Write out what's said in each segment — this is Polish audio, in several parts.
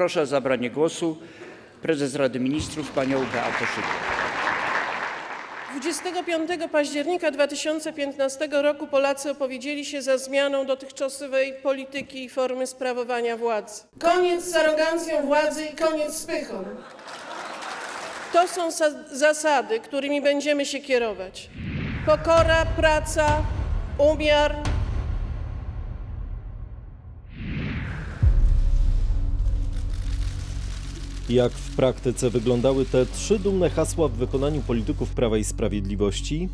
Proszę o zabranie głosu prezes Rady Ministrów panią Beatę Szydło. 25 października 2015 roku Polacy opowiedzieli się za zmianą dotychczasowej polityki i formy sprawowania władzy. Koniec z arogancją władzy i koniec z pychą. To są sa- zasady, którymi będziemy się kierować. Pokora, praca, umiar, Jak w praktyce wyglądały te trzy dumne hasła w wykonaniu polityków Prawa i Sprawiedliwości?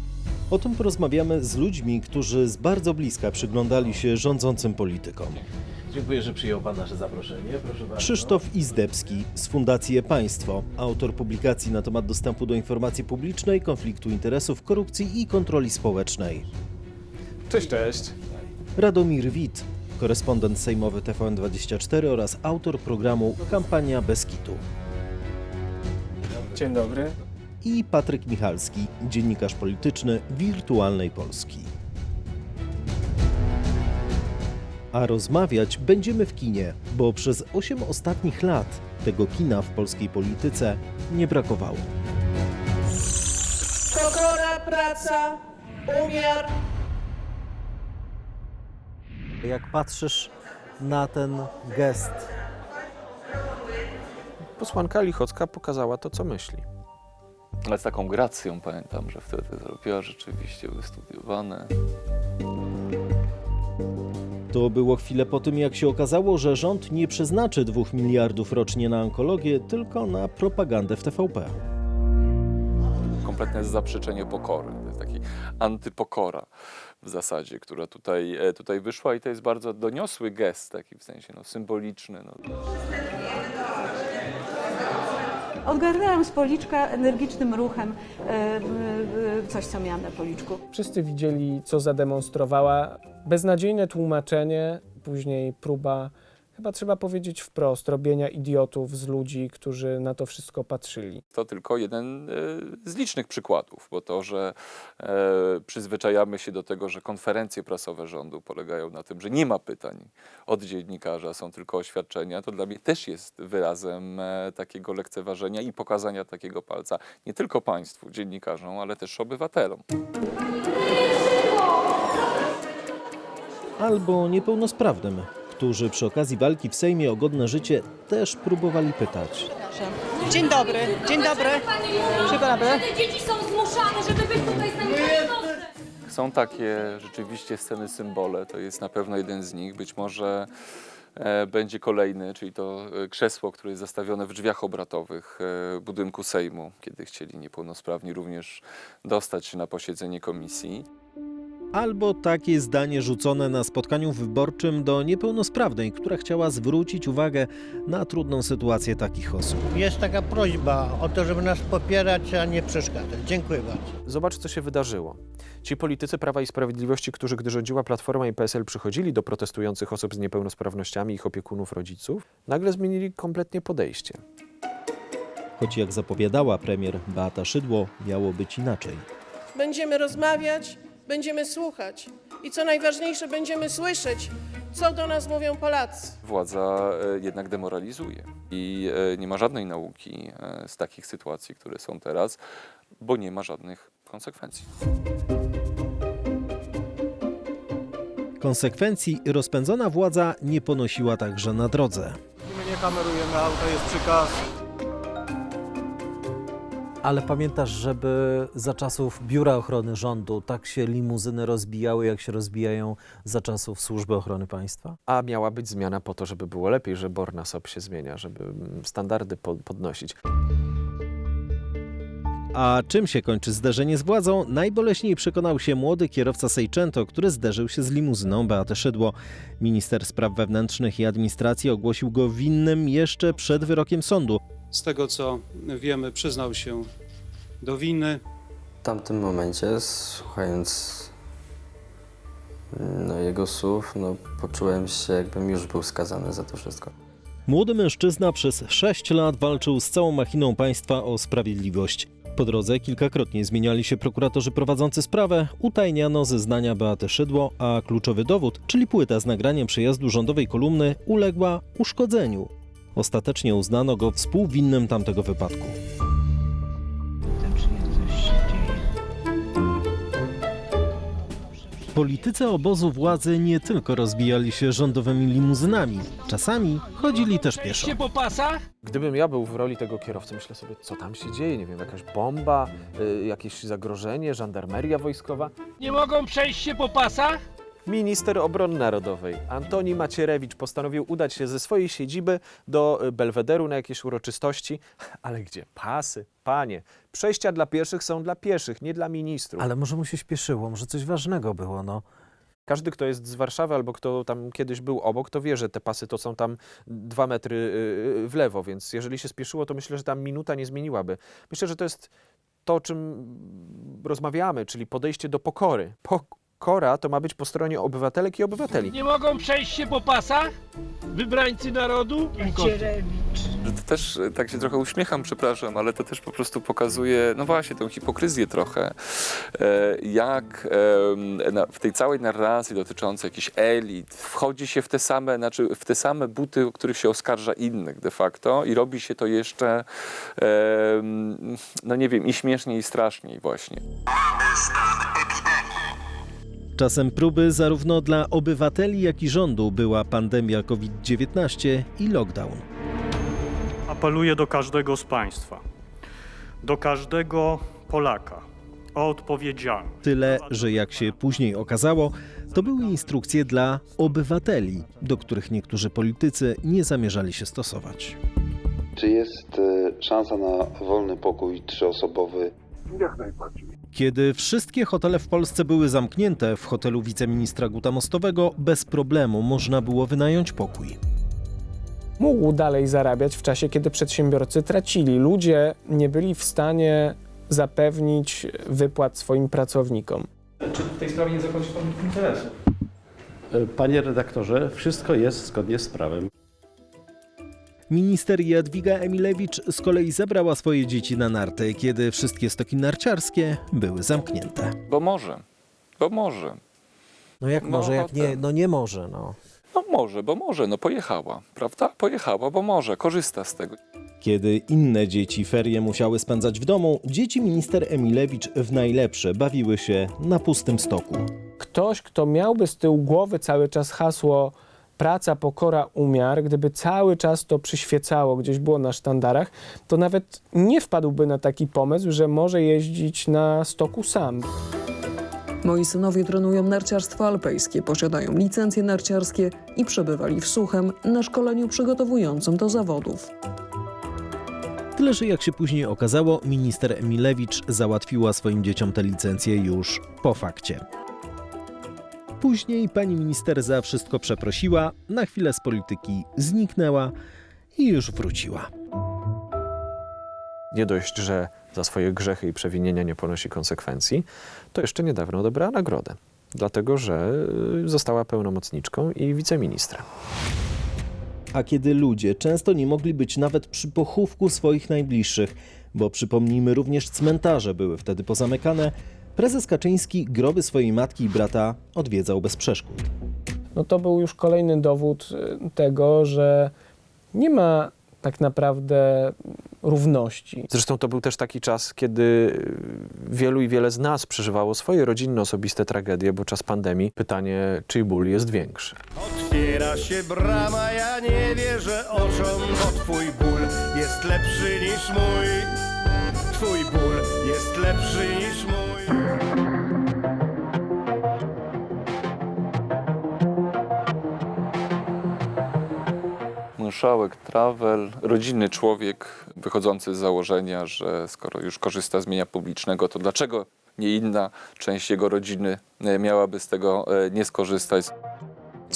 O tym porozmawiamy z ludźmi, którzy z bardzo bliska przyglądali się rządzącym politykom. Dziękuję, że przyjął Pan nasze zaproszenie. Proszę bardzo. Krzysztof Izdebski z Fundacji E-Państwo, autor publikacji na temat dostępu do informacji publicznej, konfliktu interesów, korupcji i kontroli społecznej. Cześć, cześć. Radomir Wit, korespondent sejmowy TVN24 oraz autor programu Kampania Beskitu. Dzień dobry. I Patryk Michalski, dziennikarz polityczny Wirtualnej Polski. A rozmawiać będziemy w kinie, bo przez 8 ostatnich lat tego kina w polskiej polityce nie brakowało. pokora, praca, umiar, Jak patrzysz na ten gest, Posłanka Lichocka pokazała to, co myśli. Ale z taką gracją pamiętam, że wtedy zrobiła rzeczywiście wystudiowane. to było chwilę po tym, jak się okazało, że rząd nie przeznaczy 2 miliardów rocznie na onkologię, tylko na propagandę w TVP. Kompletne zaprzeczenie pokory. To jest taki antypokora w zasadzie, która tutaj, e, tutaj wyszła i to jest bardzo doniosły gest, taki w sensie no, symboliczny. No. Odgarnęłam z policzka energicznym ruchem e, coś, co miałam na policzku. Wszyscy widzieli, co zademonstrowała. Beznadziejne tłumaczenie, później próba, chyba trzeba powiedzieć wprost, robienia idiotów z ludzi, którzy na to wszystko patrzyli. To tylko jeden e, z licznych przykładów, bo to, że e, przyzwyczajamy się do tego, że konferencje prasowe rządu polegają na tym, że nie ma pytań od dziennikarza, są tylko oświadczenia, to dla mnie też jest wyrazem e, takiego lekceważenia i pokazania takiego palca nie tylko państwu, dziennikarzom, ale też obywatelom. Albo niepełnosprawnym, którzy przy okazji walki w Sejmie o godne życie też próbowali pytać. Dzień dobry, dzień dobry. Dzień dobry. Te dzieci są zmuszane, żeby być tutaj z nami. Są takie rzeczywiście sceny symbole, to jest na pewno jeden z nich. Być może e, będzie kolejny, czyli to e, krzesło, które jest zastawione w drzwiach obratowych e, budynku Sejmu, kiedy chcieli niepełnosprawni również dostać się na posiedzenie komisji. Albo takie zdanie rzucone na spotkaniu wyborczym do niepełnosprawnej, która chciała zwrócić uwagę na trudną sytuację takich osób. Jest taka prośba o to, żeby nas popierać, a nie przeszkadzać. Dziękuję bardzo. Zobacz, co się wydarzyło. Ci politycy Prawa i Sprawiedliwości, którzy gdy rządziła Platforma i PSL przychodzili do protestujących osób z niepełnosprawnościami, ich opiekunów, rodziców, nagle zmienili kompletnie podejście. Choć jak zapowiadała premier Beata Szydło, miało być inaczej. Będziemy rozmawiać, będziemy słuchać i co najważniejsze, będziemy słyszeć, co do nas mówią Polacy. Władza e, jednak demoralizuje i e, nie ma żadnej nauki e, z takich sytuacji, które są teraz, bo nie ma żadnych konsekwencji. Konsekwencji rozpędzona władza nie ponosiła także na drodze. My nie kamerujemy auta, jest przykaz. Ale pamiętasz, żeby za czasów Biura Ochrony Rządu tak się limuzyny rozbijały, jak się rozbijają za czasów Służby Ochrony Państwa? A miała być zmiana po to, żeby było lepiej, że BOR na SOP się zmienia, żeby mm, standardy po- podnosić. A czym się kończy zderzenie z władzą? Najboleśniej przekonał się młody kierowca Seicento, który zderzył się z limuzyną Beaty Szydło. Minister Spraw Wewnętrznych i Administracji ogłosił go winnym jeszcze przed wyrokiem sądu. Z tego co wiemy, przyznał się do winy. W tamtym momencie, słuchając no, jego słów, no, poczułem się, jakbym już był skazany za to wszystko. Młody mężczyzna przez 6 lat walczył z całą machiną państwa o sprawiedliwość. Po drodze kilkakrotnie zmieniali się prokuratorzy prowadzący sprawę, utajniano zeznania Beaty Szydło, a kluczowy dowód, czyli płyta z nagraniem przejazdu rządowej kolumny, uległa uszkodzeniu. Ostatecznie uznano go współwinnym tamtego wypadku. Politycy obozu władzy nie tylko rozbijali się rządowymi limuzynami, czasami chodzili też pieszo. Gdybym ja był w roli tego kierowcy, myślę sobie, co tam się dzieje, nie wiem, jakaś bomba, y, jakieś zagrożenie, żandarmeria wojskowa. Nie mogą przejść się po pasach? Minister Obrony Narodowej Antoni Macierewicz postanowił udać się ze swojej siedziby do y, Belwederu na jakieś uroczystości. Ale gdzie? Pasy, panie. Przejścia dla pieszych są dla pieszych, nie dla ministrów. Ale może mu się śpieszyło, może coś ważnego było, no. Każdy, kto jest z Warszawy albo kto tam kiedyś był obok, to wie, że te pasy to są tam dwa metry y, w lewo, więc jeżeli się spieszyło, to myślę, że tam minuta nie zmieniłaby. Myślę, że to jest to, o czym rozmawiamy, czyli podejście do pokory. Pokora to ma być po stronie obywatelek i obywateli. Nie mogą przejść się po pasach? Wybrańcy narodu? To też e, tak się trochę uśmiecham, przepraszam, ale to też po prostu pokazuje, no właśnie, tą hipokryzję trochę. E, Jak na- w tej całej narracji dotyczącej jakichś elit wchodzi się w te same, znaczy w te same buty, o których się oskarża innych de facto i robi się to jeszcze, no nie wiem, i śmieszniej, i straszniej właśnie. Czasem próby zarówno dla obywateli, jak i rządu była pandemia COVID-19 i lockdown. Apeluję do każdego z Państwa, do każdego Polaka o odpowiedzialność. Tyle, że jak się później okazało, to były instrukcje dla obywateli, do których niektórzy politycy nie zamierzali się stosować. Czy jest e, szansa na wolny pokój trzyosobowy? Kiedy wszystkie hotele w Polsce były zamknięte, w hotelu wiceministra Guta Mostowego bez problemu można było wynająć pokój. Mógł dalej zarabiać w czasie, kiedy przedsiębiorcy tracili. Ludzie nie byli w stanie zapewnić wypłat swoim pracownikom. Czy w tej sprawie nie zakończy konflikt interesów? Panie redaktorze, wszystko jest zgodnie z prawem. Minister Jadwiga Emilewicz z kolei zabrała swoje dzieci na narty, kiedy wszystkie stoki narciarskie były zamknięte. Bo może, bo może. No jak No, może, jak nie, ten. no nie może, no. No może, bo może, no pojechała, prawda? Pojechała, bo może, korzysta z tego. Kiedy inne dzieci ferie musiały spędzać w domu, dzieci minister Emilewicz w najlepsze bawiły się na pustym stoku. Ktoś, kto miałby z tyłu głowy cały czas hasło praca, pokora, umiar, gdyby cały czas to przyświecało, gdzieś było na sztandarach, to nawet nie wpadłby na taki pomysł, że może jeździć na stoku sam. Moi synowie trenują narciarstwo alpejskie, posiadają licencje narciarskie i przebywali w Suchem na szkoleniu przygotowującym do zawodów. Tyle, że jak się później okazało, minister Emilewicz załatwiła swoim dzieciom te licencje już po fakcie. Później pani minister za wszystko przeprosiła, na chwilę z polityki zniknęła i już wróciła. Nie dość, że za swoje grzechy i przewinienia nie ponosi konsekwencji, to jeszcze niedawno odebrała nagrodę, dlatego że y, została pełnomocniczką i wiceministrem. A kiedy ludzie często nie mogli być nawet przy pochówku swoich najbliższych, bo przypomnijmy, również cmentarze były wtedy pozamykane, prezes Kaczyński groby swojej matki i brata odwiedzał bez przeszkód. No to był już kolejny dowód y, tego, że nie ma tak naprawdę równości. Zresztą to był też taki czas, kiedy wielu i wiele z nas przeżywało swoje rodzinne, osobiste tragedie, bo czas pandemii. Pytanie, czyj ból jest większy? Otwiera się brama, ja nie wierzę oczom, bo twój ból jest lepszy niż mój. Twój ból jest lepszy niż mój. Marszałek Travel, rodzinny człowiek wychodzący z założenia, że skoro już korzysta z mienia publicznego, to dlaczego nie inna część jego rodziny e, miałaby z tego e, nie skorzystać?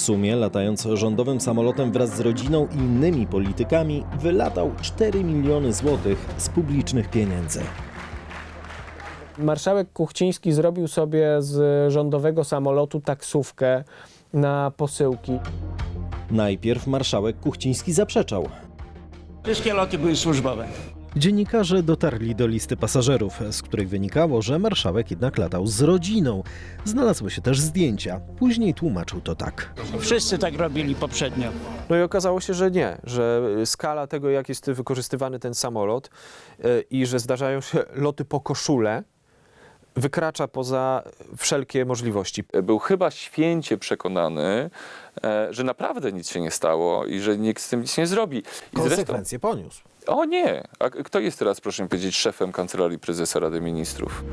W sumie, latając rządowym samolotem wraz z rodziną i innymi politykami, wylatał 4 miliony złotych z publicznych pieniędzy. Marszałek Kuchciński zrobił sobie z rządowego samolotu taksówkę na posyłki. Najpierw marszałek Kuchciński zaprzeczał. Wszystkie loty były służbowe. Dziennikarze dotarli do listy pasażerów, z których wynikało, że marszałek jednak latał z rodziną. Znalazły się też zdjęcia. Później tłumaczył to tak. Wszyscy tak robili poprzednio. No i okazało się, że nie, że skala tego, jak jest wykorzystywany ten samolot y, i że zdarzają się loty po koszulę, wykracza poza wszelkie możliwości. Był chyba święcie przekonany, e, że naprawdę nic się nie stało i że nikt z tym nic nie zrobi. I zresztą, Konsekwencje poniósł. O nie, a kto jest teraz, proszę mi powiedzieć, szefem Kancelarii Prezesa Rady Ministrów?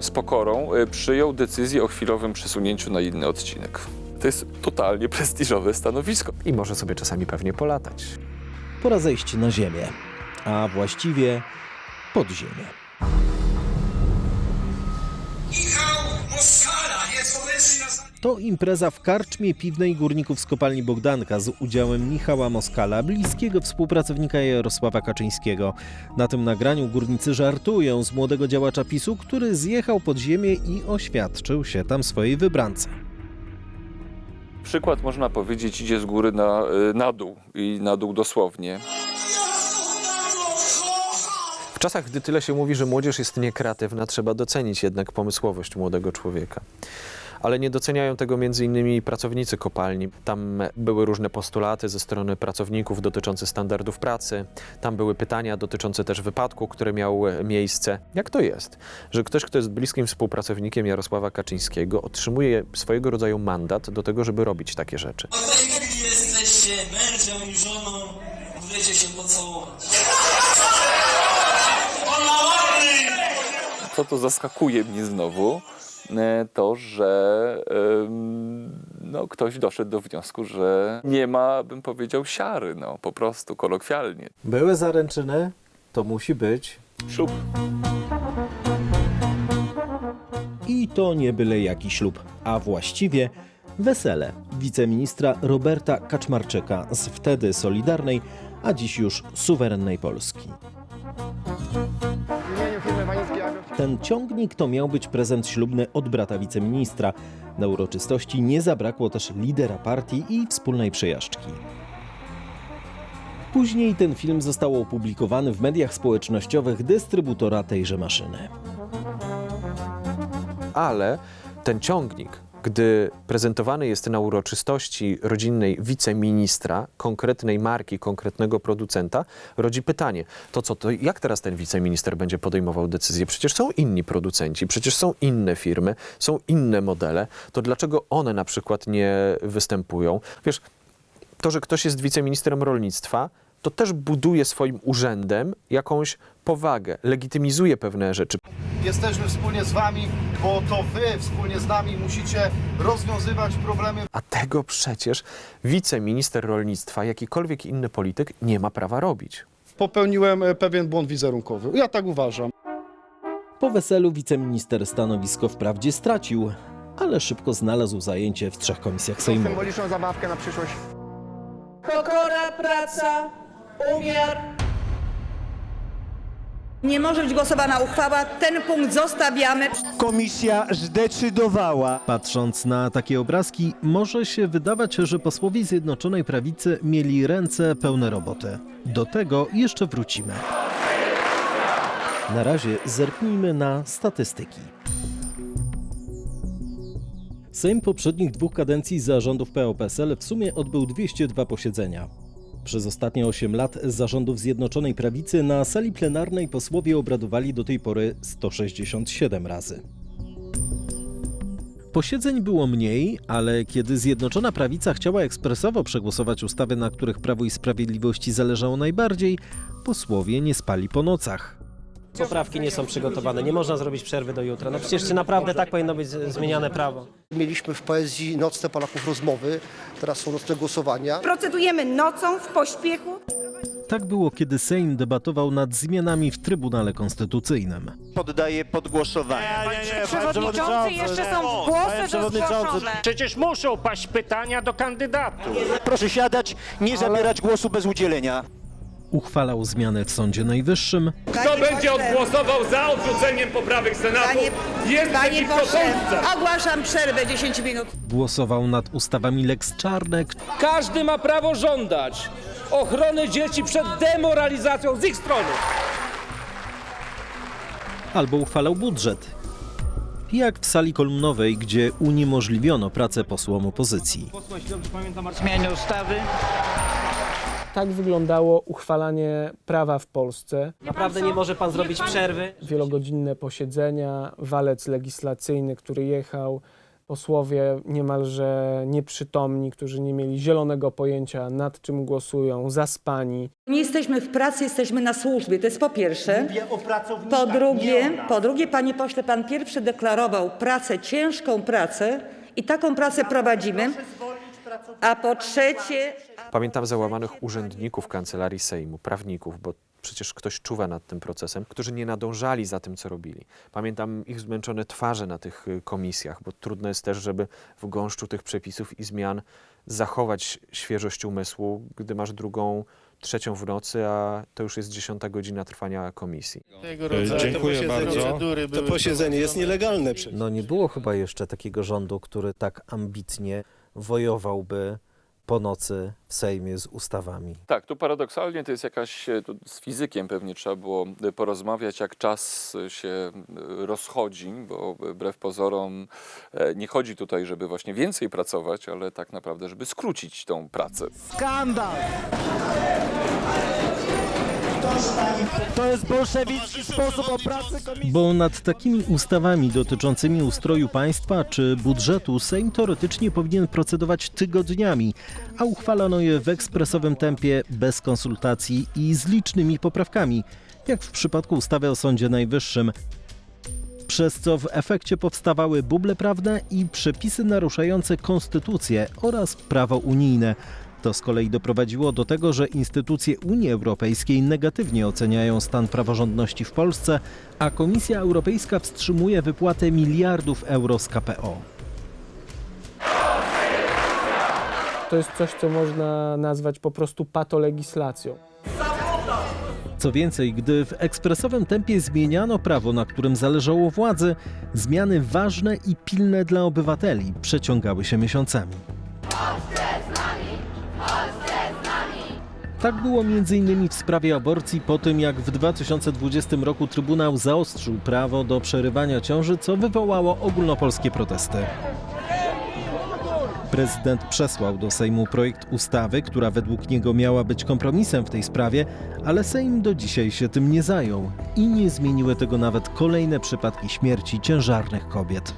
Z pokorą e, przyjął decyzję o chwilowym przesunięciu na inny odcinek. To jest totalnie prestiżowe stanowisko. I może sobie czasami pewnie polatać. Pora zejść na ziemię, a właściwie pod ziemię. To impreza w karczmie piwnej górników z kopalni Bogdanka z udziałem Michała Moskala, bliskiego współpracownika Jarosława Kaczyńskiego. Na tym nagraniu górnicy żartują z młodego działacza PiSu, który zjechał pod ziemię i oświadczył się tam swojej wybrance. Przykład, można powiedzieć, idzie z góry na, e, na dół i na dół dosłownie. W czasach, gdy tyle się mówi, że młodzież jest niekreatywna, trzeba docenić jednak pomysłowość młodego człowieka. Ale nie doceniają tego między innymi pracownicy kopalni. Tam były różne postulaty ze strony pracowników dotyczące standardów pracy. Tam były pytania dotyczące też wypadku, który miał miejsce. Jak to jest, że ktoś, kto jest bliskim współpracownikiem Jarosława Kaczyńskiego, otrzymuje swojego rodzaju mandat do tego, żeby robić takie rzeczy? Jeśli jesteście mężem i żoną, możecie się pocałować. Co to zaskakuje mnie znowu, to, że no, ktoś doszedł do wniosku, że nie ma, bym powiedział, siary, no, po prostu kolokwialnie. Były zaręczyny, to musi być. Ślub. I to nie byle jaki ślub, a właściwie wesele wiceministra Roberta Kaczmarczyka z wtedy Solidarnej, a dziś już suwerennej Polski. Ten ciągnik to miał być prezent ślubny od brata wiceministra. Na uroczystości nie zabrakło też lidera partii i wspólnej przejażdżki. Później ten film został opublikowany w mediach społecznościowych dystrybutora tejże maszyny. ale ten ciągnik, gdy prezentowany jest na uroczystości rodzinnej wiceministra, konkretnej marki, konkretnego producenta, rodzi pytanie, to co, to jak teraz ten wiceminister będzie podejmował decyzje? Przecież są inni producenci, przecież są inne firmy, są inne modele, to dlaczego one na przykład nie występują? Wiesz, to, że ktoś jest wiceministrem rolnictwa, to też buduje swoim urzędem jakąś powagę, legitymizuje pewne rzeczy. Jesteśmy wspólnie z Wami, bo to Wy wspólnie z nami musicie rozwiązywać problemy. A tego przecież wiceminister rolnictwa, jakikolwiek inny polityk nie ma prawa robić. Popełniłem e, pewien błąd wizerunkowy. Ja tak uważam. Po weselu wiceminister stanowisko wprawdzie stracił, ale szybko znalazł zajęcie w trzech komisjach sejmowych. Symboliczną zabawkę na przyszłość. Pokora, praca, umiar. Nie może być głosowana uchwała, ten punkt zostawiamy. Komisja zdecydowała. Patrząc na takie obrazki, może się wydawać, że posłowie Zjednoczonej Prawicy mieli ręce pełne roboty. Do tego jeszcze wrócimy. Na razie zerknijmy na statystyki. Sejm poprzednich dwóch kadencji zarządów PO-PSL w sumie odbył 202 posiedzenia. Przez ostatnie 8 lat zarządów Zjednoczonej Prawicy na sali plenarnej posłowie obradowali do tej pory 167 razy. Posiedzeń było mniej, ale kiedy Zjednoczona Prawica chciała ekspresowo przegłosować ustawy, na których Prawo i Sprawiedliwości zależało najbardziej, posłowie nie spali po nocach. Poprawki nie są przygotowane, nie można zrobić przerwy do jutra. No przecież czy naprawdę tak powinno być z- zmieniane prawo? Mieliśmy w poezji nocne Polaków rozmowy, teraz są nocne głosowania. Procedujemy nocą w pośpiechu. Tak było, kiedy Sejm debatował nad zmianami w Trybunale Konstytucyjnym. Poddaję pod głosowanie. Przewodniczący, jeszcze są głosy rozproszone. Przecież muszą paść pytania do kandydatów. Proszę siadać, nie zabierać głosu bez udzielenia. Uchwalał zmiany w Sądzie Najwyższym, Kto będzie Głosował za odrzuceniem poprawek Senatu. Panie, Jest panie przeciwko pośle, ogłaszam przerwę 10 minut. głosował nad ustawami Lex Czarnek Każdy ma prawo żądać, ochrony dzieci przed demoralizacją z ich strony. Albo uchwalał budżet. Jak w sali kolumnowej, gdzie uniemożliwiono pracę posłom opozycji. Posła, jeśli dobrze pamiętam, zmianie ustawy. Tak wyglądało uchwalanie prawa w Polsce. Naprawdę nie może pan zrobić przerwy? Wielogodzinne posiedzenia, walec legislacyjny, który jechał, posłowie niemalże nieprzytomni, którzy nie mieli zielonego pojęcia nad czym głosują, zaspani. Nie jesteśmy w pracy, jesteśmy na służbie. To jest po pierwsze. Mówię o pracownikach, Po nie drugie, o nas. po drugie, panie pośle, pan pierwszy deklarował pracę, ciężką pracę i taką pracę prowadzimy. A po trzecie, Pamiętam załamanych urzędników kancelarii Sejmu, prawników, bo przecież ktoś czuwa nad tym procesem, którzy nie nadążali za tym, co robili. Pamiętam ich zmęczone twarze na tych y, komisjach, bo trudno jest też, żeby w gąszczu tych przepisów i zmian zachować świeżość umysłu, gdy masz drugą, trzecią w nocy, a to już jest dziesiąta godzina trwania komisji. Dziękuję bardzo. To posiedzenie jest nielegalne przecież. No nie było chyba jeszcze takiego rządu, który tak ambitnie wojowałby po nocy w Sejmie z ustawami. Tak, tu paradoksalnie to jest jakaś, e, tu z fizykiem pewnie trzeba było e, porozmawiać, jak czas się e, rozchodzi, bo wbrew pozorom nie chodzi tutaj, żeby właśnie więcej pracować, ale tak naprawdę, żeby skrócić tą pracę. Skandal! To jest bolszewicki sposób o pracy komisji. Bo nad takimi ustawami dotyczącymi ustroju państwa czy budżetu Sejm teoretycznie powinien procedować tygodniami, a uchwalano je w ekspresowym tempie, bez konsultacji i z licznymi poprawkami, jak w przypadku ustawy o Sądzie Najwyższym. Przez co w efekcie powstawały buble prawne i przepisy naruszające konstytucję oraz prawo unijne. To z kolei doprowadziło do tego, że instytucje Unii Europejskiej negatywnie oceniają stan praworządności w Polsce, a Komisja Europejska wstrzymuje wypłatę miliardów euro z KPO. To jest coś, co można nazwać po prostu patolegislacją. Co więcej, gdy w ekspresowym tempie zmieniano prawo, na którym zależało władzy, zmiany ważne i pilne dla obywateli przeciągały się miesiącami. Tak było m.in. w sprawie aborcji po tym, jak w 2020 roku Trybunał zaostrzył prawo do przerywania ciąży, co wywołało ogólnopolskie protesty. Prezydent przesłał do Sejmu projekt ustawy, która według niego miała być kompromisem w tej sprawie, ale Sejm do dzisiaj się tym nie zajął i nie zmieniły tego nawet kolejne przypadki śmierci ciężarnych kobiet.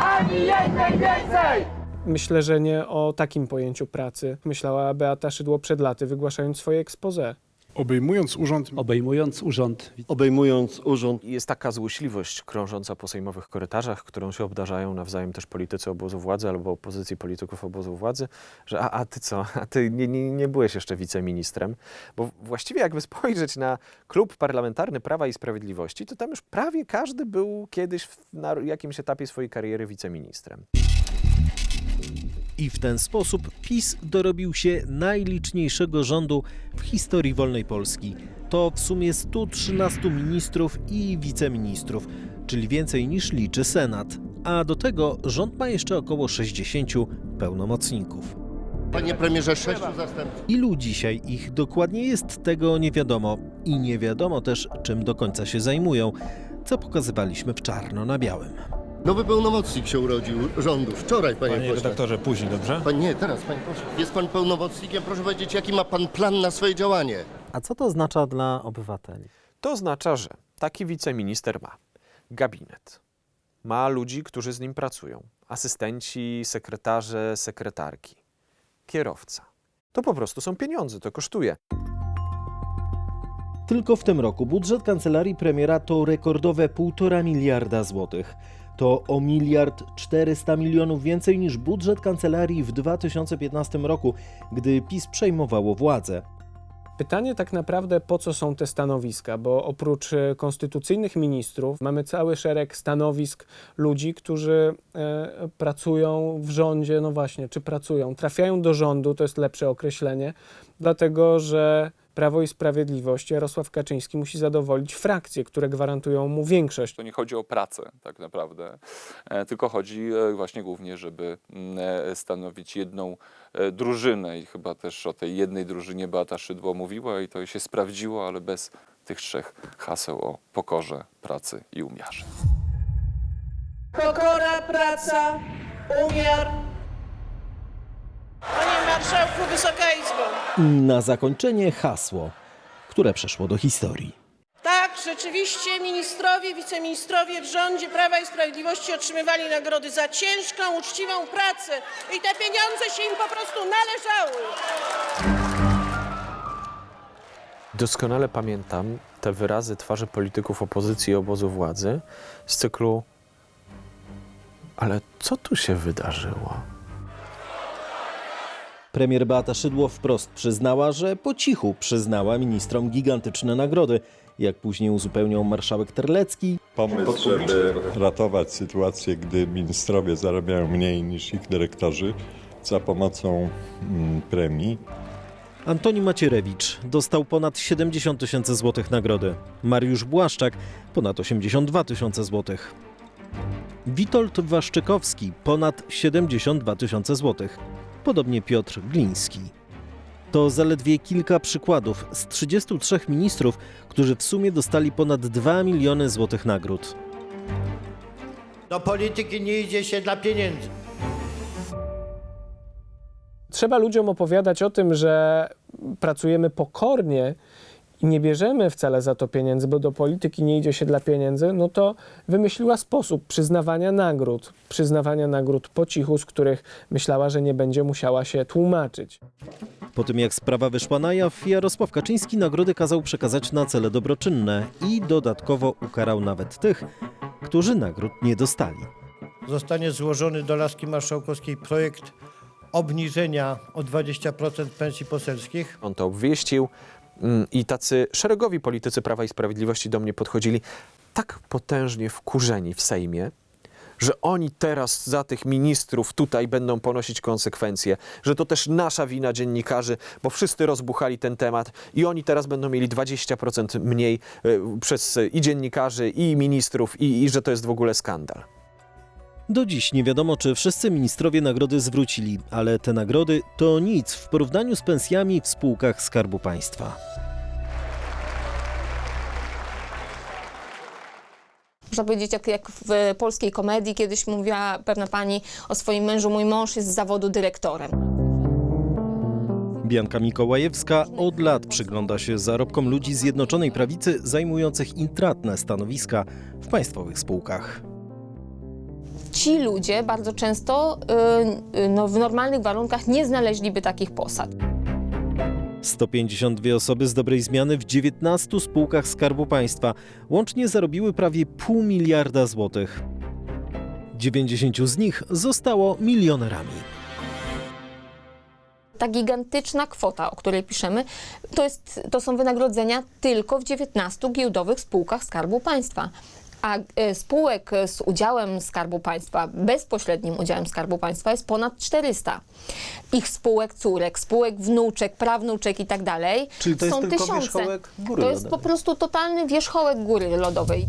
Ani jednej więcej! Myślę, że nie o takim pojęciu pracy myślała Beata Szydło przed laty, wygłaszając swoje expose. Obejmując urząd, Obejmując urząd, Obejmując urząd, Jest taka złośliwość krążąca po sejmowych korytarzach, którą się obdarzają nawzajem też politycy obozu władzy albo opozycji polityków obozu władzy, że a, a ty co, a ty nie, nie, nie byłeś jeszcze wiceministrem, bo właściwie jakby spojrzeć na klub parlamentarny Prawa i Sprawiedliwości, to tam już prawie każdy był kiedyś w, na jakimś etapie swojej kariery wiceministrem. I w ten sposób PiS dorobił się najliczniejszego rządu w historii wolnej Polski. To w sumie 113 ministrów i wiceministrów, czyli więcej niż liczy Senat. A do tego rząd ma jeszcze około 60 pełnomocników. panie premierze, sześciu zastępców. Ilu dzisiaj ich dokładnie jest, tego nie wiadomo. I nie wiadomo też, czym do końca się zajmują, co pokazywaliśmy w czarno na białym. Nowy pełnomocnik się urodził rządu. Wczoraj, panie, panie pośle. redaktorze, później, dobrze? Pan, nie, teraz, panie pośle. Jest pan pełnomocnikiem. Proszę powiedzieć, jaki ma pan plan na swoje działanie? A co to oznacza dla obywateli? To oznacza, że taki wiceminister ma gabinet, ma ludzi, którzy z nim pracują, asystenci, sekretarze, sekretarki, kierowca. To po prostu są pieniądze, to kosztuje. Tylko w tym roku budżet kancelarii premiera to rekordowe 1,5 miliarda złotych. To o miliard 400 milionów więcej niż budżet kancelarii w 2015 roku, gdy PiS przejmowało władzę. Pytanie tak naprawdę, po co są te stanowiska, bo oprócz e, konstytucyjnych ministrów mamy cały szereg stanowisk ludzi, którzy e, pracują w rządzie, no właśnie, czy pracują, trafiają do rządu, to jest lepsze określenie, dlatego że Prawo i Sprawiedliwość, Jarosław Kaczyński musi zadowolić frakcje, które gwarantują mu większość. To nie chodzi o pracę tak naprawdę, e, tylko chodzi e, właśnie głównie, żeby mm, e, stanowić jedną drużynę i chyba też o tej jednej drużynie Beata Szydło mówiła i to się sprawdziło, ale bez tych trzech haseł o pokorze, pracy i umiarze. Pokora, praca, umiar. Panie Marszałku, Wysoka Izbo. Na zakończenie hasło, które przeszło do historii. Tak, rzeczywiście ministrowie, wiceministrowie w rządzie Prawa i Sprawiedliwości otrzymywali nagrody za ciężką, uczciwą pracę i te pieniądze się im po prostu należały. Doskonale pamiętam te wyrazy twarzy polityków opozycji i obozu władzy z cyklu ale co tu się wydarzyło? Premier Beata Szydło wprost przyznała, że po cichu przyznała ministrom gigantyczne nagrody. Jak później uzupełniał marszałek Terlecki, Pomysł, żeby ratować sytuację, gdy ministrowie zarabiają mniej niż ich dyrektorzy za pomocą mm, premii. Antoni Macierewicz dostał ponad 70 tysięcy złotych nagrody. Mariusz Błaszczak ponad 82 tysiące złotych. Witold Waszczykowski ponad 72 tysiące złotych. Podobnie Piotr Gliński. To zaledwie kilka przykładów z 33 ministrów, którzy w sumie dostali ponad 2 miliony złotych nagród. Do polityki nie idzie się dla pieniędzy. Trzeba ludziom opowiadać o tym, że pracujemy pokornie i nie bierzemy wcale za to pieniędzy, bo do polityki nie idzie się dla pieniędzy, no to wymyśliła sposób przyznawania nagród. Przyznawania nagród po cichu, z których myślała, że nie będzie musiała się tłumaczyć. Po tym jak sprawa wyszła na jaw, Jarosław Kaczyński nagrody kazał przekazać na cele dobroczynne i dodatkowo ukarał nawet tych, którzy nagród nie dostali. Zostanie złożony do Laski Marszałkowskiej projekt obniżenia o 20% pensji poselskich. On to obwieścił i tacy szeregowi politycy Prawa i Sprawiedliwości do mnie podchodzili tak potężnie wkurzeni w Sejmie, że oni teraz za tych ministrów tutaj będą ponosić konsekwencje, że to też nasza wina dziennikarzy, bo wszyscy rozbuchali ten temat i oni teraz będą mieli 20% mniej y, przez i dziennikarzy, i ministrów, i, i że to jest w ogóle skandal. Do dziś nie wiadomo, czy wszyscy ministrowie nagrody zwrócili, ale te nagrody to nic w porównaniu z pensjami w spółkach Skarbu Państwa. Można powiedzieć, jak, jak w polskiej komedii kiedyś mówiła pewna pani o swoim mężu, mój mąż jest z zawodu dyrektorem. Bianka Mikołajewska od lat przygląda się zarobkom ludzi Zjednoczonej Prawicy zajmujących intratne stanowiska w państwowych spółkach. Ci ludzie bardzo często y, no, w normalnych warunkach nie znaleźliby takich posad. 152 osoby z dobrej zmiany w 19 spółkach Skarbu Państwa łącznie zarobiły prawie pół miliarda złotych. 90 z nich zostało milionerami. Ta gigantyczna kwota, o której piszemy, to, jest, to są wynagrodzenia tylko w 19 giełdowych spółkach Skarbu Państwa. A e, spółek z udziałem Skarbu Państwa, bezpośrednim udziałem Skarbu Państwa jest ponad 400. Ich spółek córek, spółek wnuczek, prawnuczek i tak dalej Czyli to jest są tylko tysiące. wierzchołek góry to jest po lodowej. prostu totalny wierzchołek góry lodowej.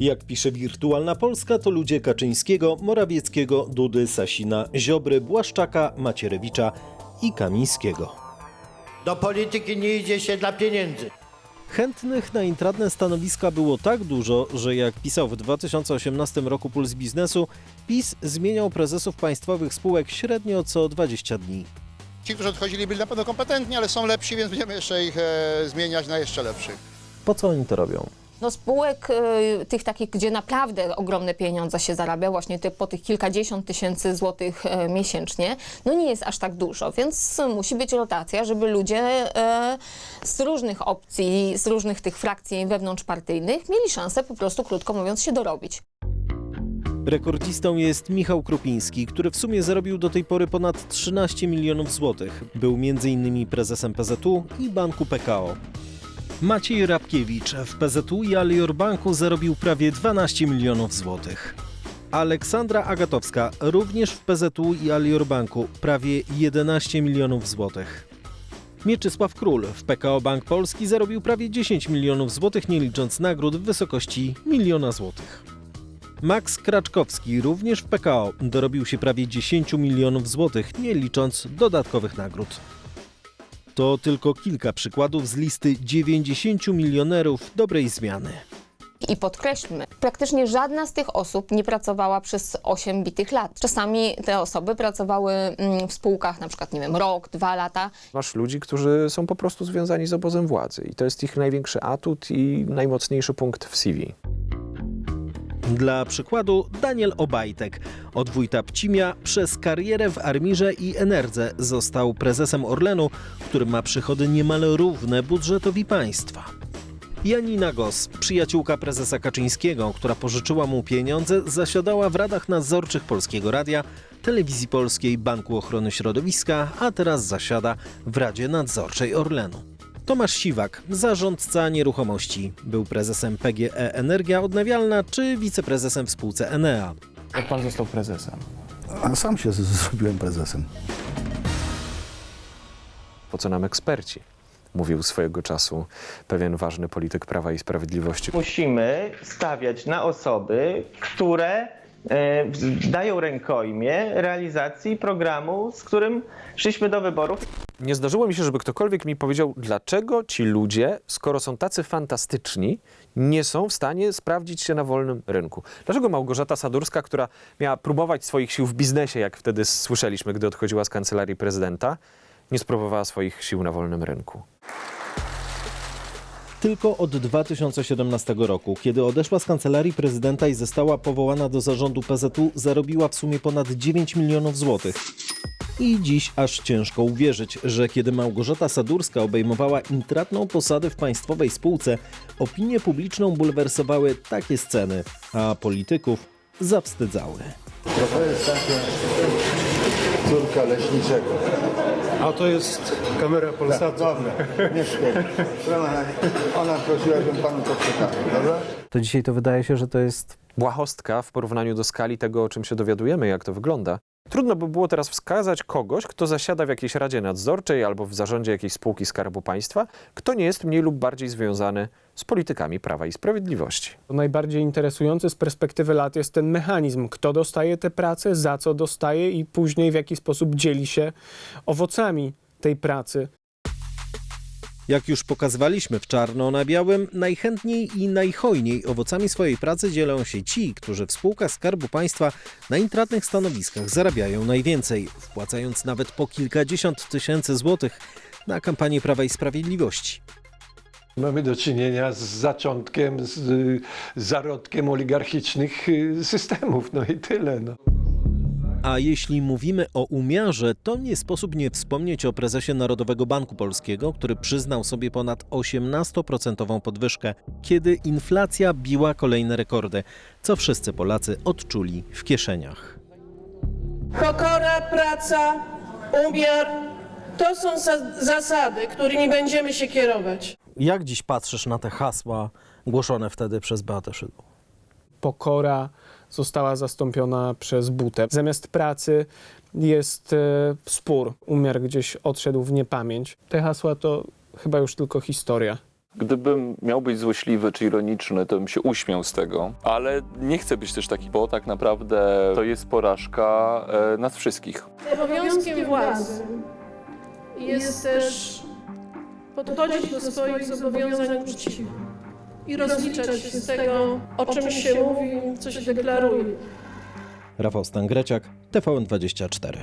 Jak pisze Wirtualna Polska, to ludzie Kaczyńskiego, Morawieckiego, Dudy, Sasina, Ziobry, Błaszczaka, Macierewicza i Kamińskiego. Do polityki nie idzie się dla pieniędzy. Chętnych na intratne stanowiska było tak dużo, że jak pisał w 2018 roku Puls Biznesu, PiS zmieniał prezesów państwowych spółek średnio co 20 dni. Ci, którzy odchodzili, byli na pewno kompetentni, ale są lepsi, więc będziemy jeszcze ich e, zmieniać na jeszcze lepszych. Po co oni to robią? No spółek y, tych takich, gdzie naprawdę ogromne pieniądze się zarabia, właśnie ty, po tych kilkadziesiąt tysięcy złotych y, miesięcznie, no nie jest aż tak dużo, więc musi być rotacja, żeby ludzie y, z różnych opcji, z różnych tych frakcji wewnątrzpartyjnych mieli szansę po prostu, krótko mówiąc, się dorobić. Rekordzistą jest Michał Krupiński, który w sumie zarobił do tej pory ponad 13 milionów złotych. Był m.in. prezesem PZU i banku PKO. Maciej Rabkiewicz w PZU i Alior Banku zarobił prawie 12 milionów złotych. Aleksandra Agatowska również w PZU i Alior Banku prawie 11 milionów złotych. Mieczysław Król w PKO Bank Polski zarobił prawie 10 milionów złotych, nie licząc nagród w wysokości miliona złotych. Max Kraczkowski również w PKO dorobił się prawie 10 milionów złotych, nie licząc dodatkowych nagród. To tylko kilka przykładów z listy 90 milionerów dobrej zmiany. I podkreślmy, praktycznie żadna z tych osób nie pracowała przez 8 bitych lat. Czasami te osoby pracowały mm, w spółkach na przykład, nie wiem, rok, dwa lata. Masz ludzi, którzy są po prostu związani z obozem władzy i to jest ich największy atut i najmocniejszy punkt w CV. Dla przykładu Daniel Obajtek od wójta Pcimia przez karierę w Armirze i Enerdze został prezesem Orlenu, który ma przychody niemal równe budżetowi państwa. Janina Gos, przyjaciółka prezesa Kaczyńskiego, która pożyczyła mu pieniądze, zasiadała w radach nadzorczych Polskiego Radia, Telewizji Polskiej, Banku Ochrony Środowiska, a teraz zasiada w Radzie Nadzorczej Orlenu. Tomasz Siwak, zarządca nieruchomości, był prezesem PGE Energia Odnawialna czy wiceprezesem w spółce Enea. Jak pan został prezesem? A sam się z- zrobiłem prezesem. Po co nam eksperci? Mówił swojego czasu pewien ważny polityk Prawa i Sprawiedliwości. Musimy stawiać na osoby, które dają rękojmię realizacji programu, z którym szliśmy do wyborów. Nie zdarzyło mi się, żeby ktokolwiek mi powiedział, dlaczego ci ludzie, skoro są tacy fantastyczni, nie są w stanie sprawdzić się na wolnym rynku. Dlaczego Małgorzata Sadurska, która miała próbować swoich sił w biznesie, jak wtedy słyszeliśmy, gdy odchodziła z kancelarii prezydenta, nie spróbowała swoich sił na wolnym rynku? Tylko od 2017 roku, kiedy odeszła z kancelarii prezydenta i została powołana do zarządu PZU, zarobiła w sumie ponad 9 milionów złotych. I dziś aż ciężko uwierzyć, że kiedy Małgorzata Sadurska obejmowała intratną posadę w państwowej spółce, opinię publiczną bulwersowały takie sceny, a polityków zawstydzały. To jest takie córka leśniczego. A to jest kamera Polsatu. Dobra, nie szkodzi. Ona, ona prosiła, żebym panu to przekazał, dobra? To dzisiaj to wydaje się, że to jest Błahostka w porównaniu do skali tego, o czym się dowiadujemy, jak to wygląda. Trudno by było teraz wskazać kogoś, kto zasiada w jakiejś radzie nadzorczej albo w zarządzie jakiejś spółki Skarbu Państwa, kto nie jest mniej lub bardziej związany z politykami Prawa i Sprawiedliwości. Najbardziej interesujący z perspektywy lat jest ten mechanizm, kto dostaje tę pracę, za co dostaje i później w jaki sposób dzieli się owocami tej pracy. Jak już pokazywaliśmy w czarno na białym, najchętniej i najhojniej owocami swojej pracy dzielą się ci, którzy w spółkach Skarbu Państwa na intratnych stanowiskach zarabiają najwięcej, wpłacając nawet po kilkadziesiąt tysięcy złotych na kampanię Prawa i Sprawiedliwości. Mamy do czynienia z zaczątkiem, z y, zarodkiem oligarchicznych y, systemów. No i tyle. No. A jeśli mówimy o umiarze, to nie sposób nie wspomnieć o prezesie Narodowego Banku Polskiego, który przyznał sobie ponad 18% podwyżkę, kiedy inflacja biła kolejne rekordy, co wszyscy Polacy odczuli w kieszeniach. Pokora, praca, umiar to są za- zasady, którymi będziemy się kierować. Jak dziś patrzysz na te hasła głoszone wtedy przez Beatę Szydło? Pokora została zastąpiona przez butę. Zamiast pracy jest e, spór. Umiar gdzieś odszedł w niepamięć. Te hasła to chyba już tylko historia. Gdybym miał być złośliwy czy ironiczny, to bym się uśmiał z tego, ale nie chcę być też taki, bo tak naprawdę to jest porażka e, nas wszystkich. Obowiązkiem władzy jest też podchodzić do swoich zobowiązań uczciwie i rozliczać się z tego, o czym się mówi, co się deklaruje. Rafał Stangreciak, TVN24.